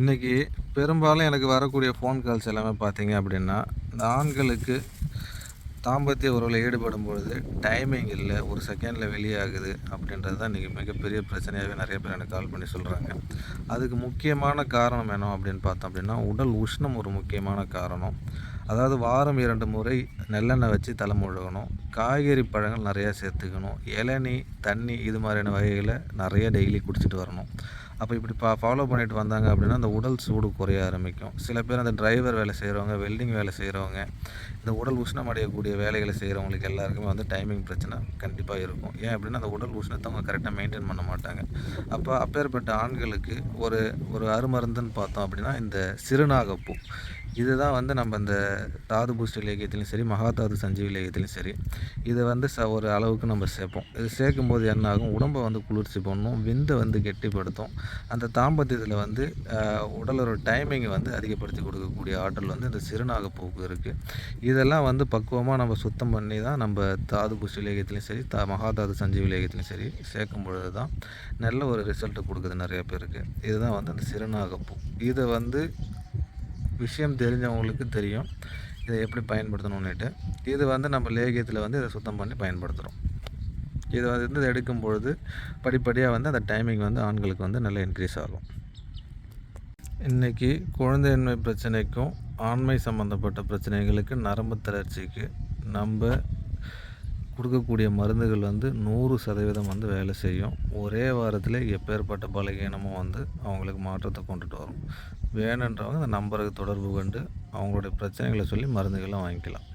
இன்றைக்கி பெரும்பாலும் எனக்கு வரக்கூடிய ஃபோன் கால்ஸ் எல்லாமே பார்த்தீங்க அப்படின்னா இந்த ஆண்களுக்கு தாம்பத்திய உறவில் ஈடுபடும் பொழுது டைமிங் இல்லை ஒரு செகண்டில் வெளியாகுது அப்படின்றது தான் இன்றைக்கி மிகப்பெரிய பிரச்சனையாகவே நிறைய பேர் எனக்கு கால் பண்ணி சொல்கிறாங்க அதுக்கு முக்கியமான காரணம் என்ன அப்படின்னு பார்த்தோம் அப்படின்னா உடல் உஷ்ணம் ஒரு முக்கியமான காரணம். அதாவது வாரம் இரண்டு முறை நெல்லெண்ணெய் வச்சு தலை முழுகணும் காய்கறி பழங்கள் நிறையா சேர்த்துக்கணும் இளநி தண்ணி இது மாதிரியான வகைகளை நிறைய டெய்லி குடிச்சிட்டு வரணும். அப்போ இப்படி பா ஃபாலோ பண்ணிட்டு வந்தாங்க அப்படின்னா அந்த உடல் சூடு குறைய ஆரம்பிக்கும். சில பேர் அந்த டிரைவர் வேலை செய்கிறவங்க வெல்டிங் வேலை செய்கிறவங்க இந்த உடல் உஷ்ணம் அடையக்கூடிய வேலைகளை செய்கிறவங்களுக்கு எல்லாருக்குமே வந்து டைமிங் பிரச்சனை கண்டிப்பாக இருக்கும். ஏன் அப்படின்னா அந்த உடல் உஷ்ணத்தை அவங்க கரெக்டாக மெயின்டைன் பண்ண மாட்டாங்க. அப்போ அப்பேற்பட்ட ஆண்களுக்கு ஒரு ஒரு அருமருந்துன்னு பார்த்தோம் அப்படின்னா இந்த சிறுநாகப்பூ. இதுதான் வந்து நம்ம இந்த தாது பூஸ்டர் லேகியத்திலையும் சரி மகாதாது சஞ்சீவி லேகியத்திலையும் சரி இதை வந்து ச ஒரு அளவுக்கு நம்ம சேர்ப்போம். இது சேர்க்கும் போது என்ன ஆகும்? உடம்பை வந்து குளிர்ச்சி பண்ணும் விந்தை வந்து கெட்டிப்படுத்தும். அந்த தாம்பத்தியத்தில் வந்து உடலோட டைமிங்கை வந்து அதிகப்படுத்தி கொடுக்கக்கூடிய ஆற்றல் வந்து இந்த சிறுநாகப்பூவுக்கு இருக்குது இதெல்லாம் வந்து பக்குவமாக நம்ம சுத்தம் பண்ணி தான் நம்ம தாது பூஸ்டர் லேகியத்திலையும் சரி தா மகாதாது சஞ்சீவி லேகியத்திலையும் சரி சேர்க்கும் பொழுது தான் நல்ல ஒரு ரிசல்ட்டு கொடுக்குது நிறைய பேருக்கு. இதுதான் வந்து அந்த சிறுநாகப்பூ இதை வந்து விஷயம் தெரிஞ்சவங்களுக்கு தெரியும். இதை எப்படி பயன்படுத்தணும்னுட்டு. இது வந்து நம்ம லேகியத்தில் வந்து இதை சுத்தம் பண்ணி பயன்படுத்துகிறோம் இது வந்து இதை எடுக்கும் பொழுது படிப்படியாக வந்து அந்த டைமிங் வந்து ஆண்களுக்கு வந்து நல்லா இன்க்ரீஸ் ஆகும். இன்றைக்கி குழந்தையின்மை பிரச்சனைக்கும் ஆண்மை சம்மந்தப்பட்ட பிரச்சனைகளுக்கு நரம்பு தளர்ச்சிக்கு நம்ம கொடுக்கக்கூடிய மருந்துகள் வந்து நூறு சதவீதம் வந்து வேலை செய்யும். ஒரே வாரத்தில் எப்பேற்பட்ட பலகீனமும் வந்து அவங்களுக்கு மாற்றத்தை கொண்டுட்டு வரும். வேணுன்றவங்க அந்த நம்பருக்கு தொடர்பு கொண்டு அவங்களுடைய பிரச்சனைகளை சொல்லி மருந்துகளை வாங்கிக்கலாம்.